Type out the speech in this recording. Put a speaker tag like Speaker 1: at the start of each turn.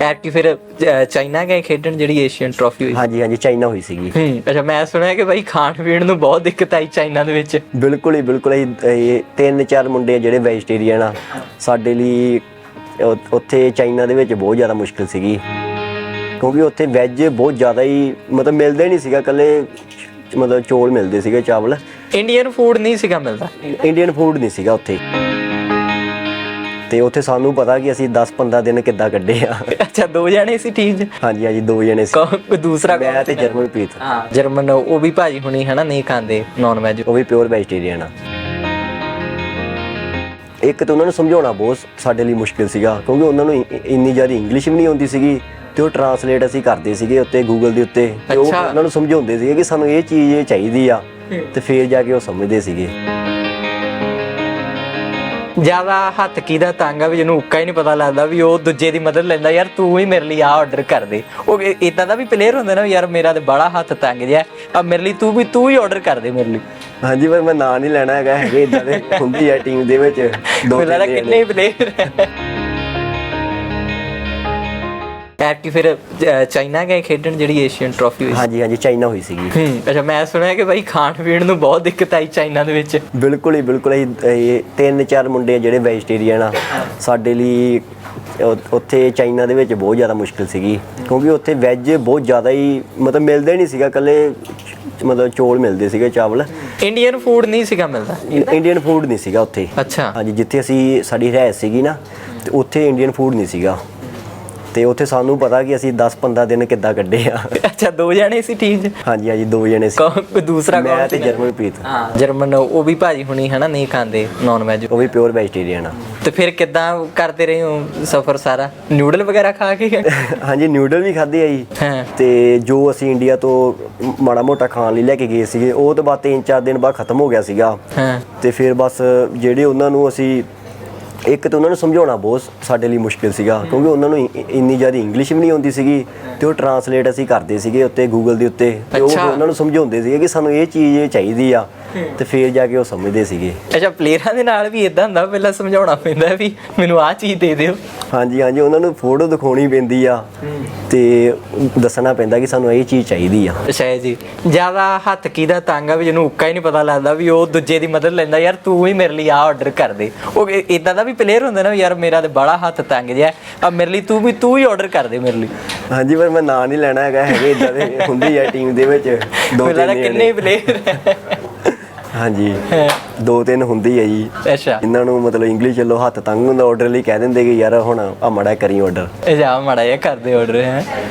Speaker 1: ਐਤਕੀ ਫਿਰ ਅ, ਚਾਈਨਾ ਗਏ ਖੇਡਣ ਜਿਹੜੀ ਏਸ਼ੀਅਨ ਟਰਾਫੀ ਹੋਈ?
Speaker 2: ਹਾਂਜੀ ਹਾਂਜੀ ਚਾਈਨਾ ਹੋਈ ਸੀਗੀ।
Speaker 1: ਹੂੰ ਅੱਛਾ ਮੈਂ ਸੁਣਿਆ ਕਿ ਬਾਈ ਖਾਣ ਪੀਣ ਨੂੰ ਬਹੁਤ ਦਿੱਕਤ ਆਈ ਚਾਈਨਾ ਦੇ ਵਿੱਚ।
Speaker 2: ਬਿਲਕੁਲ ਹੀ ਬਿਲਕੁਲ ਹੀ ਇਹ ਤਿੰਨ ਚਾਰ ਮੁੰਡੇ ਜਿਹੜੇ ਵੈਜੀਟੇਰੀਅਨ ਆ। ਸਾਡੇ ਲਈ ਉ- ਉੱਥੇ ਚਾਈਨਾ ਦੇ ਵਿੱਚ ਬਹੁਤ ਜ਼ਿਆਦਾ ਮੁਸ਼ਕਲ ਸੀਗੀ। ਕਿਉਂਕਿ ਉੱਥੇ ਵੈਜ ਬਹੁਤ ਜ਼ਿਆਦਾ ਹੀ ਮਤਲਬ ਮਿਲਦੇ ਨਹੀਂ ਸੀਗਾ ਕੱਲੇ ਮਤਲਬ ਚੌਲ ਮਿਲਦੇ ਸੀਗੇ ਚਾਵਲ।
Speaker 1: ਇੰਡੀਅਨ ਫੂਡ ਨਹੀਂ ਸੀਗਾ ਮਿਲਦਾ?
Speaker 2: ਇੰਡੀਅਨ ਫੂਡ ਨਹੀਂ ਸੀਗਾ ਉੱਥੇ। ਤੇ ਉੱਥੇ ਸਾਨੂੰ ਪਤਾ ਕਿ ਅਸੀਂ 10-15 ਦਿਨ ਕਿੱਦਾਂ ਕੱਢੇ ਆ।
Speaker 1: ਅੱਛਾ ਦੋ ਜਣੇ ਸੀ ਟੀਮ 'ਚ?
Speaker 2: ਹਾਂਜੀ ਹਾਂਜੀ ਦੋ ਜਣੇ ਸੀ।
Speaker 1: ਕੌਣ- ਕੋਈ ਦੂਸਰਾ ਕੌਣ
Speaker 2: ਮੈਂ ਤੇ ਜਰਮਨਪ੍ਰੀਤ।
Speaker 1: ਹਾਂ ਜਰਮਨ ਉਹ ਵੀ ਭਾਜੀ ਹੁਣੀ ਹਨਾ ਨਹੀਂ ਖਾਂਦੇ ਨਾਨ ਵੈਜ
Speaker 2: ਉਹ ਵੀ ਪਿਓਰ ਵੈਜੀਟੇਰੀਅਨ ਆ। ਇੱਕ ਤਾਂ ਉਹਨਾਂ ਨੂੰ ਸਮਝਾਉਣਾ ਬਹੁਤ ਸਾਡੇ ਲਈ ਮੁਸ਼ਕਿਲ ਸੀਗਾ ਕਿਉਂਕਿ ਉਹਨਾਂ ਨੂੰ ਇੰਨੀ ਜ਼ਿਆਦਾ ਇੰਗਲਿਸ਼ ਵੀ ਨਹੀਂ ਆਉਂਦੀ ਸੀਗੀ ਤੇ ਉਹ ਟਰਾਂਸਲੇਟ ਅਸੀਂ ਕਰਦੇ ਸੀਗੇ ਉੱਤੇ ਗੂਗਲ ਦੇ ਉੱਤੇ ਤੇ ਉਹ। ਉਹਨਾਂ ਨੂੰ ਸਮਝਾਉਂਦੇ ਸੀਗੇ ਕਿ ਸਾਨੂੰ ਇਹ ਚੀਜ਼ ਇਹ ਚਾਹੀਦੀ ਆ ਤੇ ਫੇਰ ਜਾ ਕੇ ਉਹ ਸਮਝਦੇ ਸੀਗੇ।
Speaker 1: ਜ਼ਿਆਦਾ ਹੱਥ ਕਿਹਦਾ ਤੰਗ ਆ ਵੀ ਜਿਹਨੂੰ ਉੱਕਾ ਹੀ ਨਹੀਂ ਪਤਾ ਲੱਗਦਾ ਵੀ ਉਹ ਦੂਜੇ ਦੀ ਮਦਦ ਲੈਂਦਾ ਯਾਰ ਤੂੰ ਹੀ ਮੇਰੇ ਲਈ ਆ ਆਰਡਰ ਕਰ ਦੇ। ਉਹ ਇਦਾਂ ਦਾ ਵੀ ਪਲੇਅਰ ਹੁੰਦਾ ਨਾ ਯਾਰ ਮੇਰਾ ਤੇ ਬੜਾ ਹੱਥ ਤੰਗ ਜਿਹਾ ਆ ਮੇਰੇ ਲਈ ਤੂੰ ਵੀ ਤੂੰ ਹੀ ਆਰਡਰ ਕਰ ਦੇ ਮੇਰੇ ਲਈ।
Speaker 2: ਹਾਂਜੀ ਪਰ ਮੈਂ ਨਾਂ ਨਹੀਂ ਲੈਣਾ ਹੈਗਾ ਹੈਗੇ ਇਦਾਂ ਦੇ ਹੁੰਦੀ ਆ ਟੀਮ ਦੇ ਵਿੱਚ ਦੋ ਤਿੰਨ
Speaker 1: ਕਿੰਨੇ ਪਲੇਅਰ ਐਟ ਕੀ ਫਿਰ ਚਾਈਨਾ ਗਏ ਖੇਡਣ ਜਿਹੜੀ ਏਸ਼ੀਅਨ ਟਰੋਫੀ ਹੋਈ
Speaker 2: ਹਾਂਜੀ ਹਾਂਜੀ ਚਾਈਨਾ ਹੋਈ ਸੀਗੀ।
Speaker 1: ਹੂੰ ਅੱਛਾ ਮੈਂ ਸੁਣਿਆ ਕਿ ਭਾਈ ਖਾਣ ਪੀਣ ਨੂੰ ਬਹੁਤ ਦਿੱਕਤ ਆਈ ਚਾਈਨਾ ਦੇ ਵਿੱਚ।
Speaker 2: ਬਿਲਕੁਲ ਹੀ ਬਿਲਕੁਲ ਹੀ ਤਿੰਨ ਚਾਰ ਮੁੰਡੇ ਜਿਹੜੇ ਵੈਜੀਟੇਰੀਅਨ ਆ ਸਾਡੇ ਲਈ ਉੱਥੇ ਚਾਈਨਾ ਦੇ ਵਿੱਚ ਬਹੁਤ ਜ਼ਿਆਦਾ ਮੁਸ਼ਕਲ ਸੀਗੀ। ਕਿਉਂਕਿ ਉੱਥੇ ਵੈਜ ਬਹੁਤ ਜ਼ਿਆਦਾ ਹੀ ਮਤਲਬ ਮਿਲਦਾ ਹੀ ਨਹੀਂ ਸੀਗਾ ਕੱਲੇ ਮਤਲਬ ਚੋਲ ਮਿਲਦੇ ਸੀਗੇ ਚਾਵਲ।
Speaker 1: ਇੰਡੀਅਨ ਫੂਡ ਨਹੀਂ ਸੀਗਾ ਮਿਲਦਾ?
Speaker 2: ਇੰਡੀਅਨ ਫੂਡ ਨਹੀਂ ਸੀਗਾ ਉੱਥੇ।
Speaker 1: ਅੱਛਾ।
Speaker 2: ਹਾਂਜੀ ਜਿੱਥੇ ਅਸੀਂ ਸਾਡੀ ਰਹਿ ਸੀਗੀ ਨਾ ਉੱਥੇ ਇੰਡੀਅਨ ਫੂਡ ਨਹੀਂ ਸੀਗਾ। ਤੇ ਉੱਥੇ ਸਾਨੂੰ ਪਤਾ ਕਿ ਅਸੀਂ 10-15 ਦਿਨ ਕਿੱਦਾਂ ਕੱਢੇ ਆ।
Speaker 1: ਅੱਛਾ ਦੋ ਜਣੇ ਸੀ ਟੀਮ 'ਚ?
Speaker 2: ਹਾਂਜੀ ਹਾਂਜੀ ਦੋ ਜਣੇ ਸੀ।
Speaker 1: ਕੌਣ- ਕੋਈ ਦੂਸਰਾ
Speaker 2: ਮੈਂ
Speaker 1: ਕੌਣ
Speaker 2: ਤੇ
Speaker 1: ਸੀ?
Speaker 2: ਜਰਮਨਪ੍ਰੀਤ।
Speaker 1: ਹਾਂ ਜਰਮਨ ਉਹ ਵੀ ਭਾਜੀ ਹੁਣੀ ਹਨਾ ਨਹੀਂ ਖਾਂਦੇ ਨਾਨ ਵੈਜ
Speaker 2: ਉਹ ਵੀ ਪਿਓਰ ਵੈਜੀਟੇਰੀਅਨ ਆ।
Speaker 1: ਤੇ ਫਿਰ ਕਿੱਦਾਂ ਕਰਦੇ ਰਹੇ ਹੋ ਸਫ਼ਰ ਸਾਰਾ? ਨਿਊਡਲ ਵਗੈਰਾ ਖਾ ਕੇ?
Speaker 2: ਹਾਂਜੀ ਨਿਊਡਲ ਵੀ ਖਾਦੇ ਆ ਜੀ।
Speaker 1: ਹਾਂ।
Speaker 2: ਤੇ ਜੋ ਅਸੀਂ ਇੰਡੀਆ ਤੋਂ ਮਾੜਾ ਮੋਟਾ ਖਾਣ ਲਈ ਲੈ ਕੇ ਗਏ ਸੀਗੇ ਉਹ ਤੋਂ ਬਾਅਦ ਤਿੰਨ ਚਾਰ ਦਿਨ ਬਾਅਦ ਖਤਮ ਹੋ ਗਿਆ ਸੀਗਾ।
Speaker 1: ਹਾਂ।
Speaker 2: ਤੇ ਫਿਰ ਬਸ ਜਿਹੜੇ ਉਹਨਾਂ ਨੂੰ ਅਸੀਂ ਇੱਕ ਤਾਂ ਉਹਨਾਂ ਨੂੰ ਸਮਝਾਉਣਾ ਬਹੁਤ ਸਾਡੇ ਲਈ ਮੁਸ਼ਕਿਲ ਸੀਗਾ ਕਿਉਂਕਿ ਉਹਨਾਂ ਨੂੰ ਇ- ਇੰਨੀ ਜ਼ਿਆਦਾ ਇੰਗਲਿਸ਼ ਵੀ ਨਹੀਂ ਆਉਂਦੀ ਸੀਗੀ ਤੇ ਉਹ ਟਰਾਂਸਲੇਟ ਅਸੀਂ ਕਰਦੇ ਸੀਗੇ ਉੱਤੇ ਗੂਗਲ ਦੇ ਉੱਤੇ। ਤੇ ਉਹ
Speaker 1: ਅੱਛਾ।
Speaker 2: ਉਹਨਾਂ ਨੂੰ ਸਮਝਾਉਂਦੇ ਸੀਗੇ ਕਿ ਸਾਨੂੰ ਇਹ ਚੀਜ਼ ਇਹ ਚਾਹੀਦੀ ਆ ਤੇ ਫਿਰ ਜਾ ਕੇ ਉਹ ਸਮਝਦੇ ਸੀਗੇ।
Speaker 1: ਅੱਛਾ ਪਲੇਅਰਾਂ ਦੇ ਨਾਲ ਵੀ ਇਦਾਂ ਹੁੰਦਾ ਪਹਿਲਾਂ ਸਮਝਾਉਣਾ ਪੈਂਦਾ ਵੀ ਮੈਨੂੰ ਆਹ ਚੀਜ਼ ਦੇ ਦਿਓ।
Speaker 2: ਹਾਂਜੀ ਹਾਂਜੀ ਉਹਨਾਂ ਨੂੰ ਫੋਟੋ ਦਿਖਾਉਣੀ ਪੈਂਦੀ ਆ। ਤੇ ਦੱਸਣਾ ਪੈਂਦਾ ਕਿ ਸਾਨੂੰ ਇਹ ਚੀਜ਼ ਚਾਹੀਦੀ ਆ।
Speaker 1: ਅੱਛਾ ਜੀ ਜ਼ਿਆਦਾ ਹੱਥ ਕਿਹਦਾ ਤੰਗ ਆ ਵੀ ਜਿਹਨੂੰ ਉੱਕਾ ਹੀ ਨਹੀਂ ਪਤਾ ਲੱਗਦਾ ਵੀ ਉਹ ਦੂਜੇ ਦੀ ਮਦਦ ਲੈਂਦਾ ਯਾਰ ਤੂੰ ਹੀ ਮੇਰੇ ਲਈ ਆ ਆਰਡਰ ਕਰ ਦੇ। ਉਹ ਇਦਾਂ ਦਾ ਵੀ ਪਲੇਅਰ ਹੁੰਦਾ ਨਾ ਯਾਰ ਮੇਰਾ ਤੇ ਬੜਾ ਹੱਥ ਤੰਗ ਜਿਹਾ ਆ ਮੇਰੇ ਲਈ ਤੂੰ ਵੀ ਤੂੰ ਹੀ ਆਰਡਰ ਕਰ ਦੇ ਮੇਰੇ ਲਈ।
Speaker 2: ਹਾਂਜੀ ਪਰ ਮੈਂ ਨਾਂ ਨਹੀਂ ਲੈਣਾ ਹੈਗਾ ਹੈਗੇ ਇਦਾਂ ਦੇ ਹੁੰਦੀ ਆ ਟੀਮ ਦੇ ਵਿੱਚ ਦੋ ਤਿੰਨ
Speaker 1: ਕਿੰਨੇ। ਪਲੇਅਰ
Speaker 2: ਹਾਂਜੀ। ਦੋ ਤਿੰਨ ਹੁੰਦੀ ਆ ਜੀ।
Speaker 1: ਅੱਛਾ।
Speaker 2: ਇਹਨਾਂ ਨੂੰ ਮਤਲਬ ਇੰਗਲਿਸ਼ ਵੱਲੋਂ ਹੱਥ ਤੰਗ ਹੁੰਦਾ ਆਰਡਰ ਲਈ ਕਹਿ ਦਿੰਦੇ ਕਿ ਯਾਰ ਹੁਣ ਆ ਮੜਾ ਕਰੀ ਆਰਡਰ
Speaker 1: ਇਹ ਜਾ ਮੜਾ ਜਿਹਾ ਕਰਦੇ ਆਰਡਰ ਹੈ।